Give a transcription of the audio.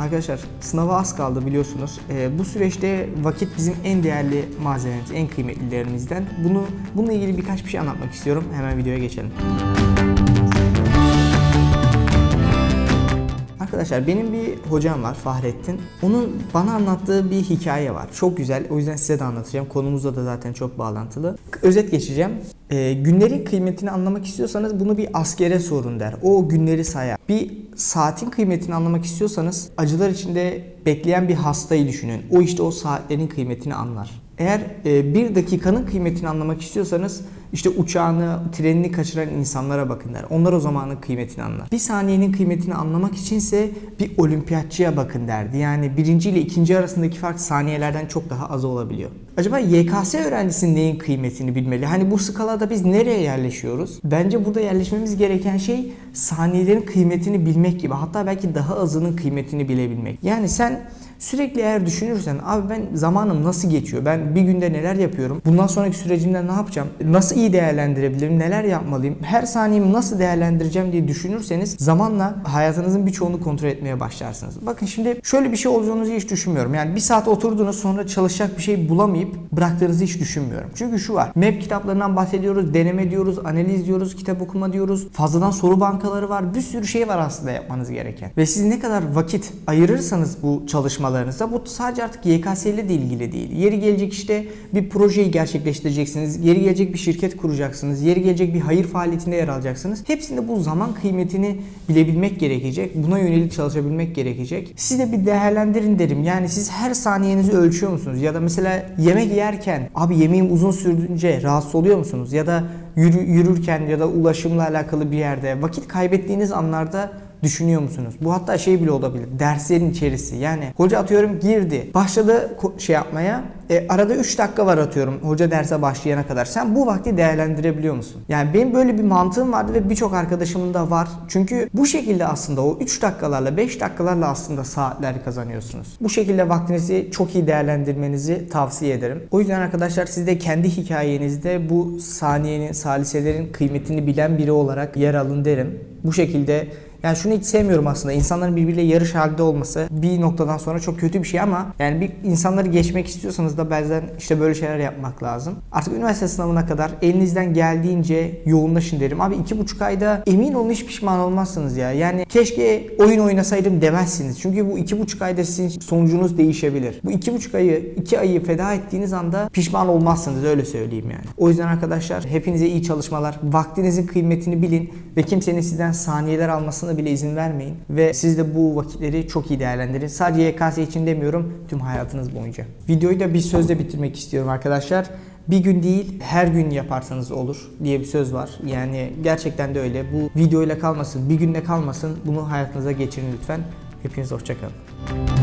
Arkadaşlar sınava az kaldı biliyorsunuz. Ee, bu süreçte vakit bizim en değerli malzememiz, en kıymetlilerimizden. Bunu bununla ilgili birkaç bir şey anlatmak istiyorum. Hemen videoya geçelim. Arkadaşlar benim bir hocam var Fahrettin. Onun bana anlattığı bir hikaye var. Çok güzel. O yüzden size de anlatacağım. Konumuzla da zaten çok bağlantılı. Özet geçeceğim. Ee, günlerin kıymetini anlamak istiyorsanız bunu bir askere sorun der. O günleri sayar. Bir saatin kıymetini anlamak istiyorsanız acılar içinde bekleyen bir hastayı düşünün. O işte o saatlerin kıymetini anlar. Eğer e, bir dakikanın kıymetini anlamak istiyorsanız işte uçağını, trenini kaçıran insanlara bakın der. Onlar o zamanın kıymetini anlar. Bir saniyenin kıymetini anlamak içinse bir olimpiyatçıya bakın derdi. Yani birinci ile ikinci arasındaki fark saniyelerden çok daha az olabiliyor. Acaba YKS öğrencisinin neyin kıymetini bilmeli? Hani bu skalada biz nereye yerleşiyoruz? Bence burada yerleşmemiz gereken şey saniyelerin kıymetini bilmek gibi. Hatta belki daha azının kıymetini bilebilmek. Yani sen Sürekli eğer düşünürsen abi ben zamanım nasıl geçiyor? Ben bir günde neler yapıyorum? Bundan sonraki sürecimde ne yapacağım? Nasıl iyi değerlendirebilirim? Neler yapmalıyım? Her saniyemi nasıl değerlendireceğim diye düşünürseniz zamanla hayatınızın birçoğunu kontrol etmeye başlarsınız. Bakın şimdi şöyle bir şey olacağınızı hiç düşünmüyorum. Yani bir saat oturdunuz sonra çalışacak bir şey bulamayıp bıraktığınızı hiç düşünmüyorum. Çünkü şu var. MEP kitaplarından bahsediyoruz, deneme diyoruz, analiz diyoruz, kitap okuma diyoruz. Fazladan soru bankaları var. Bir sürü şey var aslında yapmanız gereken. Ve siz ne kadar vakit ayırırsanız bu çalışmalarınıza bu sadece artık YKS ile de ilgili değil. Yeri gelecek işte bir projeyi gerçekleştireceksiniz. Yeri gelecek bir şirket kuracaksınız. Yeri gelecek bir hayır faaliyetinde yer alacaksınız. Hepsinde bu zaman kıymetini bilebilmek gerekecek. Buna yönelik çalışabilmek gerekecek. Siz de bir değerlendirin derim. Yani siz her saniyenizi ölçüyor musunuz? Ya da mesela yemek yerken abi yemeğim uzun sürdüğünce rahatsız oluyor musunuz? Ya da yürü, yürürken ya da ulaşımla alakalı bir yerde vakit kaybettiğiniz anlarda düşünüyor musunuz? Bu hatta şey bile olabilir. Derslerin içerisi. Yani hoca atıyorum girdi. Başladı şey yapmaya. E, arada 3 dakika var atıyorum hoca derse başlayana kadar. Sen bu vakti değerlendirebiliyor musun? Yani benim böyle bir mantığım vardı ve birçok arkadaşımın da var. Çünkü bu şekilde aslında o 3 dakikalarla 5 dakikalarla aslında saatler kazanıyorsunuz. Bu şekilde vaktinizi çok iyi değerlendirmenizi tavsiye ederim. O yüzden arkadaşlar siz de kendi hikayenizde bu saniyenin, saliselerin kıymetini bilen biri olarak yer alın derim. Bu şekilde yani şunu hiç sevmiyorum aslında. İnsanların birbiriyle yarış halinde olması bir noktadan sonra çok kötü bir şey ama yani bir insanları geçmek istiyorsanız da bazen işte böyle şeyler yapmak lazım. Artık üniversite sınavına kadar elinizden geldiğince yoğunlaşın derim. Abi iki buçuk ayda emin olun hiç pişman olmazsınız ya. Yani keşke oyun oynasaydım demezsiniz. Çünkü bu iki buçuk ayda sizin sonucunuz değişebilir. Bu iki buçuk ayı, iki ayı feda ettiğiniz anda pişman olmazsınız öyle söyleyeyim yani. O yüzden arkadaşlar hepinize iyi çalışmalar. Vaktinizin kıymetini bilin ve kimsenin sizden saniyeler almasına bile izin vermeyin. Ve siz de bu vakitleri çok iyi değerlendirin. Sadece YKS için demiyorum tüm hayatınız boyunca. Videoyu da bir sözle bitirmek istiyorum arkadaşlar. Bir gün değil her gün yaparsanız olur diye bir söz var. Yani gerçekten de öyle. Bu videoyla kalmasın, bir günde kalmasın. Bunu hayatınıza geçirin lütfen. Hepinize hoşçakalın.